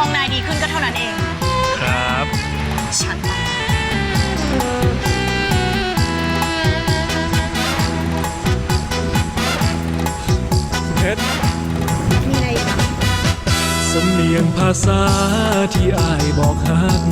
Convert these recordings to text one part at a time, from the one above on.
องนายดีขึ้นก็เท่านั้นเอง ครับ ฉันเพชรมีอะไรอีกสำเนียงภาษาที่อายบอกฮัก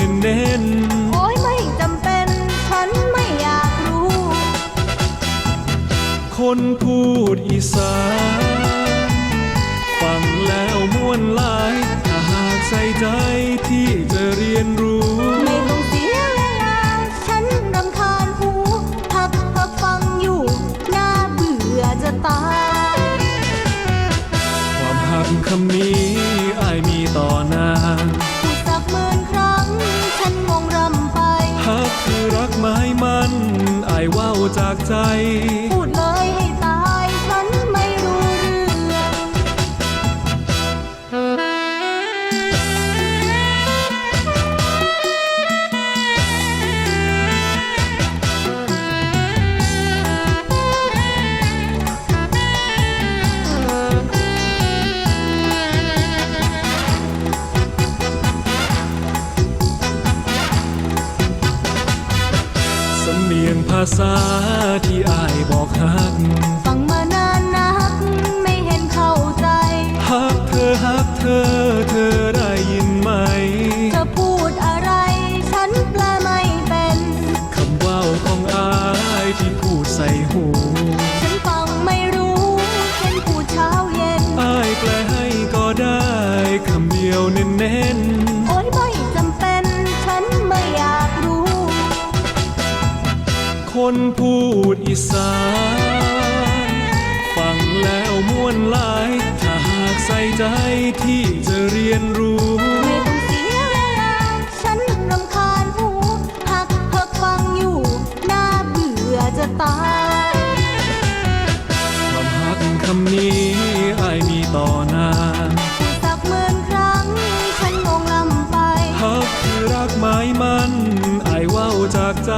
เดียวเน้นโอ้ยไม่จำเป็น ฉันไม่อยากรู้ ๆ คนพูดอีสานฟังแล้วม่วนหลาย ถ้าหากใส่ใจที่จะเรียนรู้ ไม่ต้องเสียเวลา ฉันรำคาญหูพักพักฟังอยู่น่าเบื่อจะตาย ความหักคำนี้ จากใจ พูดเลย ยงภาษาที่อายบอกฮักฟังมานานนักไม่เห็นเข้าใจฮักเธอฮักเธอเธอได้ยินไหม เธอพูดอะไรฉันแปลไม่เป็นคำเว่าของอายที่พูดใส่หูฉันฟังไม่รู้เห็นพูดเช้าเย็นอายแปลให้ก็ได้คำเดียวเน้นโคนพูดอีสานฟังแล้วม่วนหลาย ถ้าหากใส่ใจที่จะเรียนรู้ไม่ต้องเสียเวลา ฉันรำคาญหูหักเพิกฟังอยู่ น่าเบื่อจะตายความหักคำนี้อายมีต่อนางพูดสักหมื่นครั้ง ฉันงงลำไปฮักคือรักไม้มันอายเว้าจากใจ